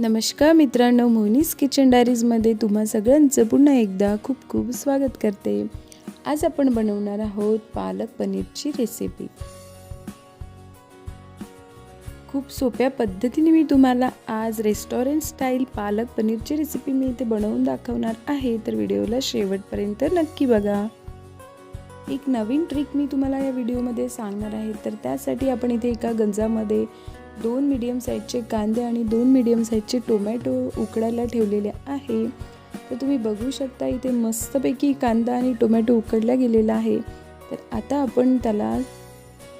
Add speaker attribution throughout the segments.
Speaker 1: नमस्कार मित्रांनो मोनीस किचन डायरीजमध्ये तुम्हा सगळ्यांचं पुन्हा एकदा खूप खूप स्वागत करते. आज आपण बनवणार आहोत पालक पनीरची रेसिपी खूप सोप्या पद्धतीने मी तुम्हाला आज रेस्टॉरंट स्टाईल पालक पनीरची रेसिपी मी इथे बनवून दाखवणार आहे. तर व्हिडिओला शेवटपर्यंत नक्की बघा. एक नवीन ट्रिक मी तुम्हाला या व्हिडिओमध्ये सांगणार आहे. तर त्यासाठी आपण इथे एका गंजामध्ये दोन मीडियम साईजचे कांदे आणि दोन मीडियम साईजचे टोमॅटो उकडायला ठेवलेले आहे. तर तुम्ही बघू शकता इथे मस्तपैकी कांदा आणि टोमॅटो उकडला गेलेला आहे. तर आता आपण त्याला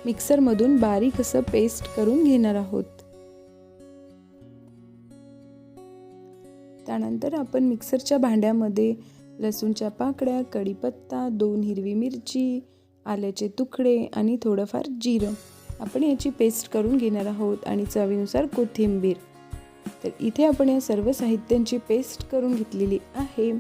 Speaker 1: मिक्सरमधून बारीक असं पेस्ट करून घेणार आहोत. त्यानंतर आपण मिक्सरच्या भांड्यामध्ये लसूणच्या पाकड्या कढीपत्ता दोन हिरवी मिरची आल्याचे तुकडे आणि थोडंफार जिरं. आपण याची पेस्ट करून घेणार आहोत आणि चवीनुसार कोथिंबीर. तर इथे आपण या सर्व साहित्यांची पेस्ट करून घेतलेली आहे.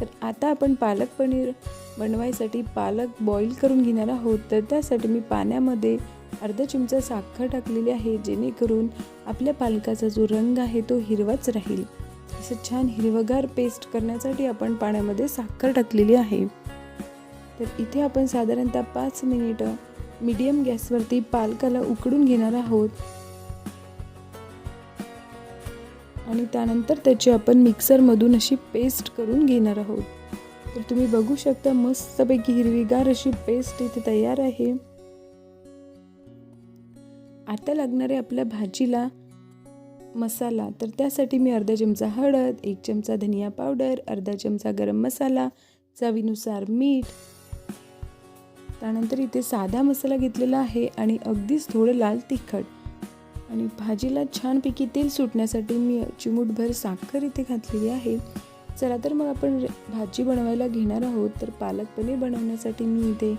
Speaker 1: तर आता आपण पालक पनीर बनवायसाठी पालक बॉईल करून घेणार आहोत. तर त्यासाठी मी पाण्यामध्ये अर्धा चिमचा साखर टाकलेली आहे जेणेकरून आपल्या पालकाचा जो रंग आहे तो हिरवाच राहील. असं छान हिरवगार पेस्ट करण्यासाठी आपण पाण्यामध्ये साखर टाकलेली आहे. तर इथे आपण साधारणतः पाच मिनिटं मीडियम गॅसवरती पालकाला उकडून घेणार आहोत. आणि त्यानंतर त्याची आपण मिक्सरमधून अशी पेस्ट करून घेणार आहोत. तर तुम्ही बघू शकता मस्तपैकी हिरवीगार अशी पेस्ट इथे तयार आहे. आता लागणारे आपल्या भाजीला मसाला. तर त्यासाठी मी अर्धा चमचा हळद एक चमचा धनिया पावडर अर्धा चमचा गरम मसाला चवीनुसार मीठ त्यानंतर इथे साधा मसाला घेतलेला आहे आणि अगदीच थोडं लाल तिखट. आणि भाजीला छानपैकी तेल सुटण्यासाठी मी चिमूटभर साखर इथे घातलेली आहे. चला तर मग आपण भाजी बनवायला घेणार आहोत. तर पालक पनीर बनवण्यासाठी मी इथे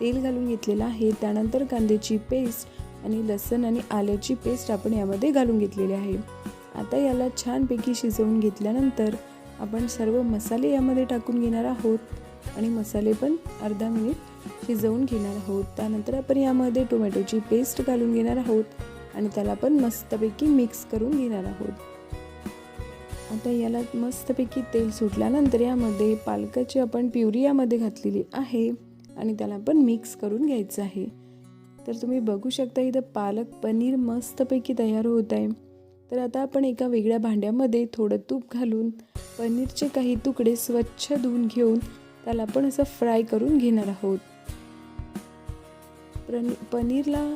Speaker 1: तेल घालून घेतलेलं आहे. त्यानंतर कांद्याची पेस्ट आणि लसण आणि आल्याची पेस्ट आपण यामध्ये घालून घेतलेली आहे. आता याला छानपैकी शिजवून घेतल्यानंतर आपण सर्व मसाले यामध्ये टाकून घेणार आहोत. आणि मसाले पण अर्धा मिनिट शिजवून घेणार आहोत. त्यानंतर आपण यामध्ये टोमॅटोची पेस्ट घालून घेणार आहोत आणि त्याला पण मस्तपैकी मिक्स करून घेणार आहोत. आता याला मस्तपैकी तेल सुटल्यानंतर यामध्ये पालकाची आपण प्युरी यामध्ये घातलेली आहे आणि त्याला पण मिक्स करून घ्यायचं आहे. तर तुम्ही बघू शकता इथं पालक पनीर मस्तपैकी तयार होत आहे. तर आता आपण एका वेगळ्या भांड्यामध्ये थोडं तूप घालून पनीरचे काही तुकडे स्वच्छ धुवून घेऊन त्याला आपण असं फ्राय करून घेणार आहोत. पनीरला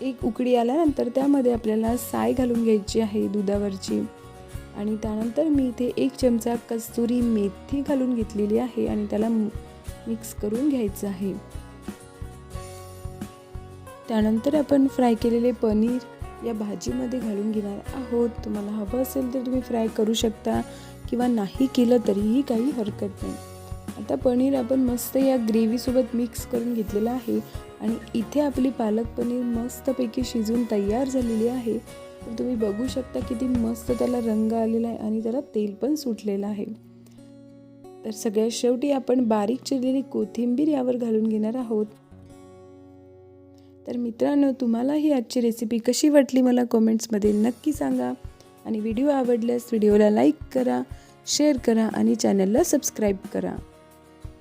Speaker 1: एक उकडी आल्यानंतर त्यामध्ये आपल्याला साय घालून घ्यायची आहे दुधावरची. आणि त्यानंतर मी इथे एक चमचा कस्तुरी मेथी घालून घेतलेली आहे आणि त्याला मिक्स करून घ्यायचं आहे. त्यानंतर आपण फ्राय केलेले पनीर या भाजीमध्ये घालून घेणार आहोत. तुम्हाला हवं असेल तर तुम्ही फ्राय करू शकता किंवा नाही केलं तरीही काही हरकत नाही. आता पनीर आपण मस्त या ग्रेव्हीसोबत मिक्स करून घेतलेलं आहे. आणि इथे आपली पालक पनीर मस्तपैकी शिजून तयार झालेली आहे. तर तुम्ही बघू शकता किती मस्त त्याला रंग आलेला आहे आणि त्याला तेल पण सुटलेलं आहे. तर सगळ्यात शेवटी आपण बारीक चिरलेली कोथिंबीर यावर घालून घेणार आहोत. तर मित्रांनो तुम्हाला ही आजची रेसिपी कशी वाटली मला कमेंट्समध्ये नक्की सांगा. आणि व्हिडिओ आवडल्यास व्हिडिओला लाईक करा शेअर करा आणि चॅनलला सबस्क्राईब करा.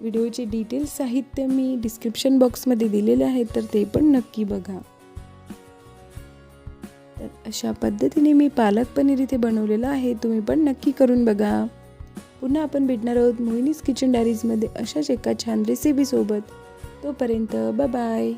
Speaker 1: व्हिडिओचे डिटेल्स साहित्य मी डिस्क्रिप्शन बॉक्समध्ये दिलेले आहे तर ते पण नक्की बघा. तर अशा पद्धतीने मी पालक पनीर इथे बनवलेलं आहे तुम्ही पण नक्की करून बघा. पुन्हा आपण भेटणार आहोत मोहिनीज किचन डायरीजमध्ये अशाच एका छान रेसिपीसोबत तोपर्यंत बाय